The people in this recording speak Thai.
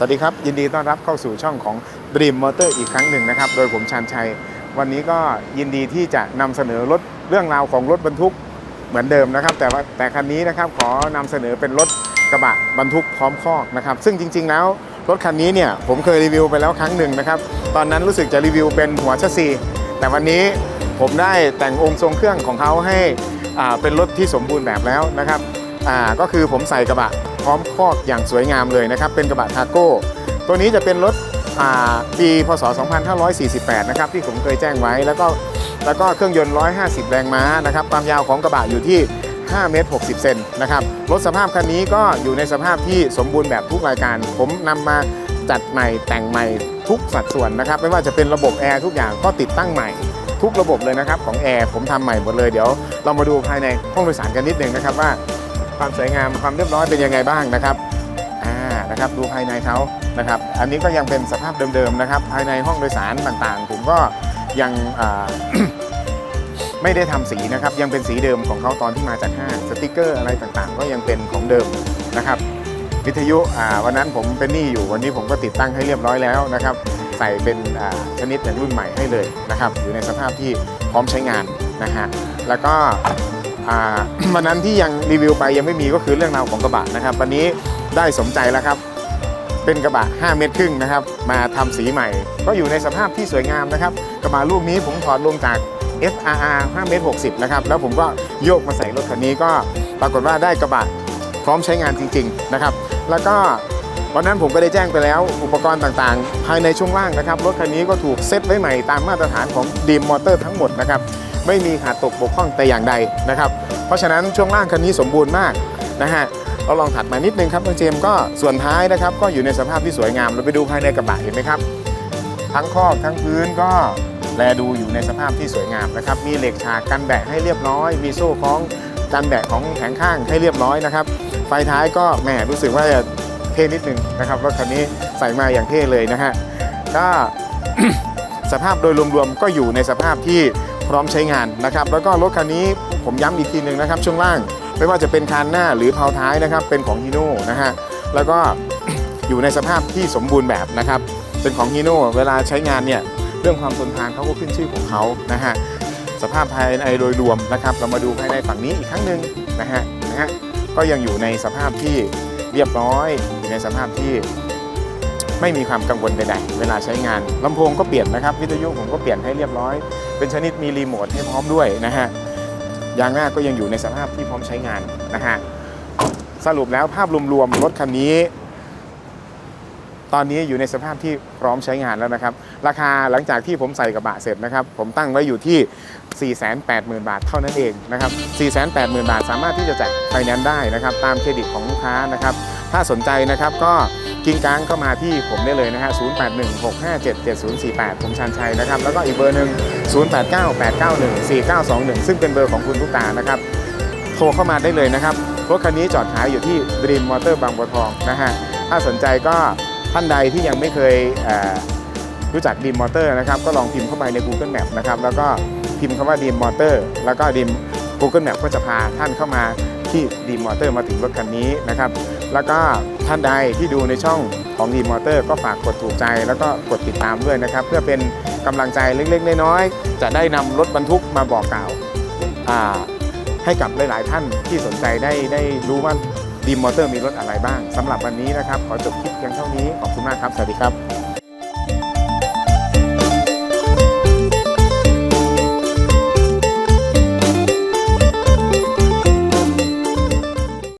สวัสดีครับ ยินดีต้อนรับเข้าสู่ช่องของ Dream Motor อีกครั้งหนึ่งนะครับ โดยผมชานชัย วันนี้ก็ยินดีที่จะนำเสนอรถเรื่องราวของรถบรรทุกเหมือนเดิมนะครับ แต่ว่าแต่คันนี้นะครับขอนำเสนอเป็นรถกระบะบรรทุกพร้อมคอกนะครับ ซึ่งจริง ๆ แล้วรถคันนี้เนี่ยผมเคยรีวิวไปแล้วครั้งหนึ่งนะครับ ตอนนั้นรู้สึกจะรีวิวเป็นหัวชัสซีแต่วันนี้ผมได้แต่งองค์ทรงเครื่องของเขาให้อ่าเป็นรถที่สมบูรณ์แบบแล้วนะครับอ่าก็คือผมใส่กระบะ ร้อมคอกอย่างสวยงามเลยนะครับ เป็นกระบะทาโก้ ตัวนี้จะเป็นรถปีพศ 2548 นะครับ ที่ผมเคยแจ้งไว้ แล้วก็แล้วก็เครื่องยนต์ 150 แรงม้านะครับ ความยาวของกระบะอยู่ที่ 5 เมตร 60 เซนนะครับ รถสภาพคันนี้ก็อยู่ในสภาพที่สมบูรณ์แบบทุกรายการ ผมนำมาจัดใหม่แต่งใหม่ทุกสัดส่วนนะครับ ไม่ว่าจะเป็นระบบแอร์ทุกอย่างก็ติดตั้งใหม่ทุกระบบเลยนะครับของแอร์ผมทำใหม่หมดเลยเดี๋ยวเรามาดูภายในห้องโดยสารกันนิดนึงนะครับว่า ความสวยงามความเรียบร้อยเป็นยังไงบ้างนะครับอ่านะครับดูภายในเขานะครับอันนี้ก็ยังเป็นสภาพเดิมๆนะครับ ภายในห้องโดยสารต่างๆ ผมก็ยังไม่ได้ทำสีนะครับ ยังเป็นสีเดิมของเขาตอนที่มาจากห้างสติกเกอร์อะไรต่างๆ ก็ยังเป็นของเดิมนะครับวิทยุอ่าวันนั้นผมเป็นหนี้อยู่วันนี้ผมก็ติดตั้งให้เรียบร้อยแล้วนะครับ ใส่เป็นชนิดในรุ่นใหม่ให้เลยนะครับ อยู่ในสภาพที่พร้อมใช้งานนะฮะแล้วก็ วันนั้นที่ยังรีวิวไปยังไม่มีก็คือเรื่องราวของกระบะนะครับ วันนี้ได้สมใจแล้วครับ เป็นกระบะ 5 เมตรครึ่งนะครับ มาทำสีใหม่ ก็อยู่ในสภาพที่สวยงามนะครับ กระบะลูกนี้ผมถอดลงจาก FRR 5เมตร60 นะครับ แล้วผมก็โยกมาใส่รถคันนี้ก็ปรากฏว่าได้กระบะพร้อมใช้งานจริง ๆ นะครับ แล้วก็วันนั้นผมก็ได้แจ้งไปแล้ว อุปกรณ์ต่างๆ ภายในช่วงล่างนะครับ รถคันนี้ก็ถูกเซตไว้ใหม่ตามมาตรฐานของดีมมอเตอร์ทั้งหมดนะครับ ไม่มีขาดตกบกพร่องแต่อย่างใดนะครับเพราะฉะนั้นช่วงล่างคันนี้สมบูรณ์มากนะฮะเราลองถัดมานิดนึงครับน้องเจมส์ก็ส่วนท้ายนะครับก็อยู่ในสภาพที่สวยงามเราไปดูภายในกระบะเห็นไหมครับทั้งคอกทั้งพื้นก็แลดูอยู่ในสภาพที่สวยงามนะครับมีเหล็กฉากกันแดดให้เรียบร้อย มีโซ่คล้องกันแดดของแผงข้างให้เรียบร้อยนะครับไฟท้ายก็แหมรู้สึกว่าจะเท่นิดนึงนะครับรถคันนี้ใส่มาอย่างเท่เลยนะฮะก็สภาพโดยรวมๆก็อยู่ในสภาพที่ พร้อมใช้งานนะครับ แล้วก็รถคันนี้ผมย้ำอีกทีหนึ่งนะครับ ช่วงล่างไม่ว่าจะเป็นคานหน้าหรือเพาท้ายนะครับ เป็นของฮีโน่นะฮะแล้วก็อยู่ในสภาพที่สมบูรณ์แบบนะครับ เป็นของฮีโน่เวลาใช้งานเนี่ยเรื่องความทนทานเขาก็ขึ้นชื่อของเขานะฮะสภาพภายในโดยรวมนะครับ เรามาดูภายในฝั่งนี้อีกครั้งหนึ่งนะฮะนะฮะก็ยังอยู่ในสภาพที่เรียบร้อยอยู่ในสภาพที่ไม่มีความกังวลใดๆ เวลาใช้งานลำโพงก็เปลี่ยนนะครับ วิทยุผมก็เปลี่ยนให้เรียบร้อย เป็นชนิดมีรีโมทให้พร้อมด้วยนะฮะยางหน้าก็ยังอยู่ในสภาพที่พร้อมใช้งานนะฮะสรุปแล้วภาพรวมๆรถคันนี้ ตอนนี้อยู่ในสภาพที่พร้อมใช้งานแล้วนะครับ ราคาหลังจากที่ผมใส่กระบะเสร็จนะครับ ผมตั้งไว้อยู่ที่ 480,000 บาทเท่านั้นเองนะครับ 480,000 บาทสามารถที่จะจ่ายไฟแนนซ์ได้นะครับ ตามเครดิตของลูกค้านะครับ ถ้าสนใจนะครับก็กิ้งก้างเข้ามาที่ผมได้เลยนะฮะ 0816577048 ผมชันชัยนะครับ แล้วก็อีกเบอร์หนึ่ง0898914921 ซึ่งเป็นเบอร์ของคุณทุกตานะครับ โทรเข้ามาได้เลยนะครับ รถคันนี้จอดขายอยู่ที่ Dream Motor บางบัวทองนะฮะ ถ้าสนใจก็ท่านใดที่ยังไม่เคยเรู้จัก Dream Motor นะครับ ก็ลองพิมพ์เข้าไปใน Google Map นะครับ แล้วก็พิมพ์คำว่า Dream Motor แล้วก็ Dream Google Map ก็จะพาท่านเข้ามา ที่ Dream Motor มาถึงรถคันนี้นะครับแล้วก็ท่านใดที่ดูในช่องของ Dream Motor ก็ฝากกดถูกใจแล้วก็กดติดตามด้วยนะครับ เพื่อเป็นกำลังใจเล็กๆน้อยๆจะได้นำรถบรรทุกมาบอกกล่าวให้กับหลาย ๆ ท่านที่สนใจได้ได้รู้ว่าดีมมอเตอร์มีรถอะไรบ้างสำหรับวันนี้นะครับ ขอจบคลิปเพียงเท่านี้ขอบคุณมากครับ สวัสดีครับ